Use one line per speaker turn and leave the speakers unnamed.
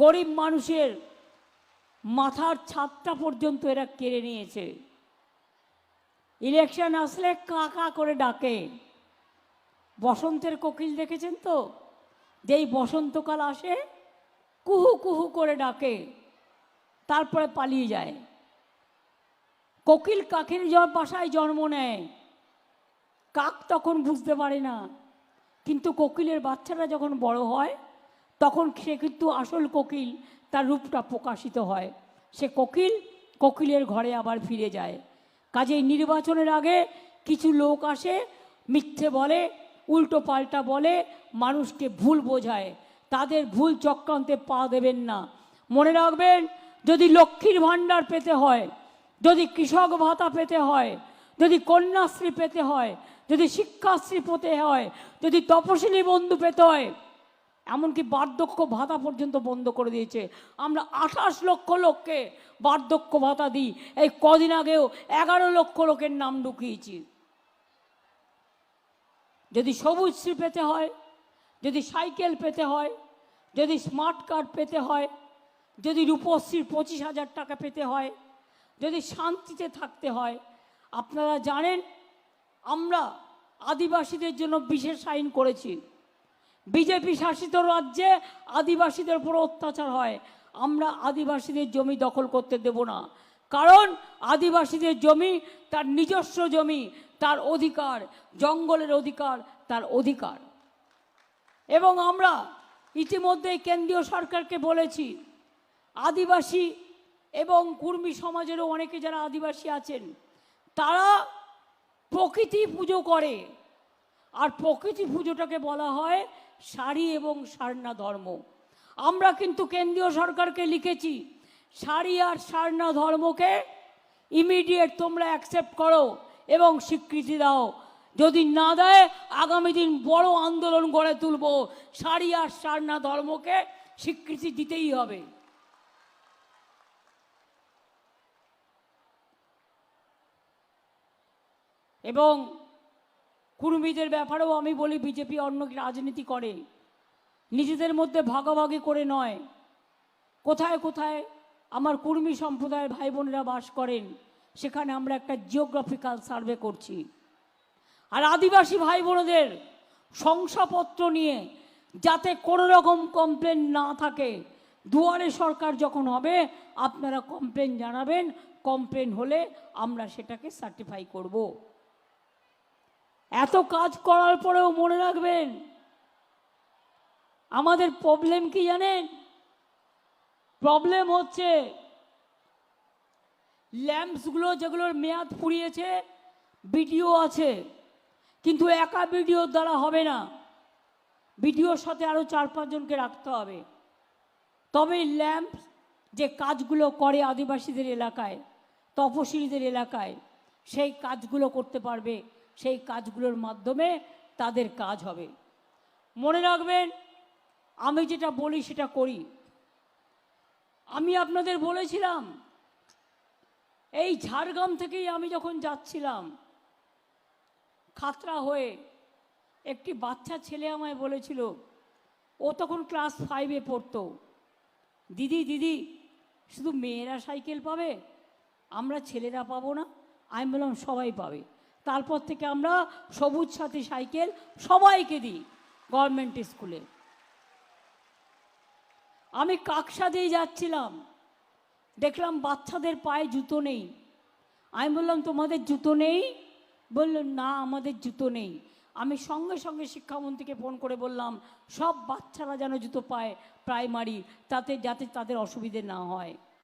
গরিব মানুষের মাথার ছাদটা পর্যন্ত এরা কেড়ে নিয়েছে। ইলেকশন আসলে কাকা করে ডাকে। বসন্তের কোকিল দেখেছেন তো? যেই বসন্তকাল আসে, কুহু কুহু করে ডাকে, তারপরে পালিয়ে যায়। কোকিল কাকের বাসায় জন্ম নেয়। কাক তখন বুঝতে পারে না, কিন্তু কোকিলের বাচ্চারা যখন বড় হয় তখন সে কিন্তু আসল কোকিল, তার রূপটা প্রকাশিত হয়। সে কোকিল, কোকিলের ঘরে আবার ফিরে যায়। কাজেই নির্বাচনের আগে কিছু লোক আসে, মিথ্যে বলে, উল্টো পাল্টা বলে, মানুষকে ভুল বোঝায়। তাদের ভুল চক্রান্তে পা দেবেন না। মনে রাখবেন, যদি লক্ষ্মীর ভাণ্ডার পেতে হয়, যদি কৃষক ভাতা পেতে হয়, যদি কন্যাশ্রী পেতে হয়, যদি শিক্ষাশ্রী পেতে হয়, যদি তপশিলি বন্ধু পেতে হয় এমনকি বার্ধক্য ভাতা পর্যন্ত বন্ধ করে দিয়েছে। আমরা আঠাশ লক্ষ লোককে বার্ধক্য ভাতা দিই। এই কদিন আগেও এগারো লক্ষ লোকের নাম ঢুকিয়েছি যদি সবুজ শ্রী পেতে হয়, যদি সাইকেল পেতে হয়, যদি স্মার্ট কার্ড পেতে হয়, যদি রূপশ্রীর পঁচিশ হাজার টাকা পেতে হয়, যদি শান্তিতে থাকতে হয়, আপনারা জানেন, আমরা আদিবাসীদের জন্য বিশেষ আইন করেছি। বিজেপি শাসিত রাজ্যে আদিবাসীদের উপর অত্যাচার হয়। আমরা আদিবাসীদের জমি দখল করতে দেব না। কারণ আদিবাসীদের জমি তার নিজস্ব জমি, তার অধিকার, জঙ্গলের অধিকার, তার অধিকার। এবং আমরা ইতিমধ্যেই কেন্দ্রীয় সরকারকে বলেছি, আদিবাসী এবং কুর্মী সমাজেরও অনেকে যারা আদিবাসী আছেন, তারা প্রকৃতি পুজো করে। আর প্রকৃতি পুজোটাকে বলা হয় শাড়ি এবং সারনা ধর্ম। আমরা কিন্তু কেন্দ্রীয় সরকারকে লিখেছি শাড়ি আর সারনা ধর্মকে ইমিডিয়েট তোমরা অ্যাকসেপ্ট করো এবং স্বীকৃতি দাও। যদি না দেয়, আগামী দিন বড় আন্দোলন গড়ে তুলব। শাড়ি আর সারনা ধর্মকে স্বীকৃতি দিতেই হবে। এবং কুর্মীদের ব্যাপারেও আমি বলি, বিজেপি অন্য রাজনীতি করে। নিজেদের মধ্যে ভাগাভাগি করে নয়। কোথায় কোথায় আমার কুর্মী সম্প্রদায়ের ভাই বোনেরা বাস করেন, সেখানে আমরা একটা জিওগ্রাফিক্যাল সার্ভে করছি। আর আদিবাসী ভাই বোনেদের শংসাপত্র নিয়ে যাতে কোনো রকম কমপ্লেন না থাকে, দুয়ারে সরকার যখন হবে, আপনারা কমপ্লেন জানাবেন কমপ্লেন হলে আমরা সেটাকে সার্টিফাই করব। এত কাজ করার পরেও মনে রাখবেন, আমাদের প্রবলেম কি জানেন? প্রবলেম হচ্ছে ল্যাম্পসগুলো যেগুলোর মেয়াদ ফুরিয়েছে ভিডিও আছে, কিন্তু একা ভিডিওর দ্বারা হবে না। ভিডিওর সাথে আরও চার পাঁচজনকে রাখতে হবে। তবে ল্যাম্প যে কাজগুলো করে আদিবাসীদের এলাকায়, তপশিলীদের এলাকায়, সেই কাজগুলো করতে পারবে। সেই কাজগুলোর মাধ্যমে তাদের কাজ হবে। মনে রাখবেন, আমি যেটা বলি সেটা করি। আমি আপনাদের বলেছিলাম, এই ঝাড়গ্রাম থেকেই আমি যখন যাচ্ছিলাম, খাতরা হয়ে একটি বাচ্চা ছেলে আমায় বলেছিল, ও তখন ক্লাস ফাইভে পড়তো। দিদি দিদি, শুধু মেয়েরা সাইকেল পাবে? আমরা ছেলেরা পাবো না? আমি বললাম, সবাই পাবে। তারপর থেকে আমরা সবুজ সাথী সাইকেল সবাইকে দিই গভর্নমেন্ট স্কুলে আমি কাকসা দিয়ে যাচ্ছিলাম। দেখলাম বাচ্চাদের পায়ে জুতো নেই। আমি বললাম, তোমাদের জুতো নেই? বলল, না, আমাদের জুতো নেই। আমি সঙ্গে সঙ্গে শিক্ষামন্ত্রীকে ফোন করে বললাম, সব বাচ্চারা যেন জুতো পায় প্রাইমারি, তাতে যাতে তাদের অসুবিধে না হয়।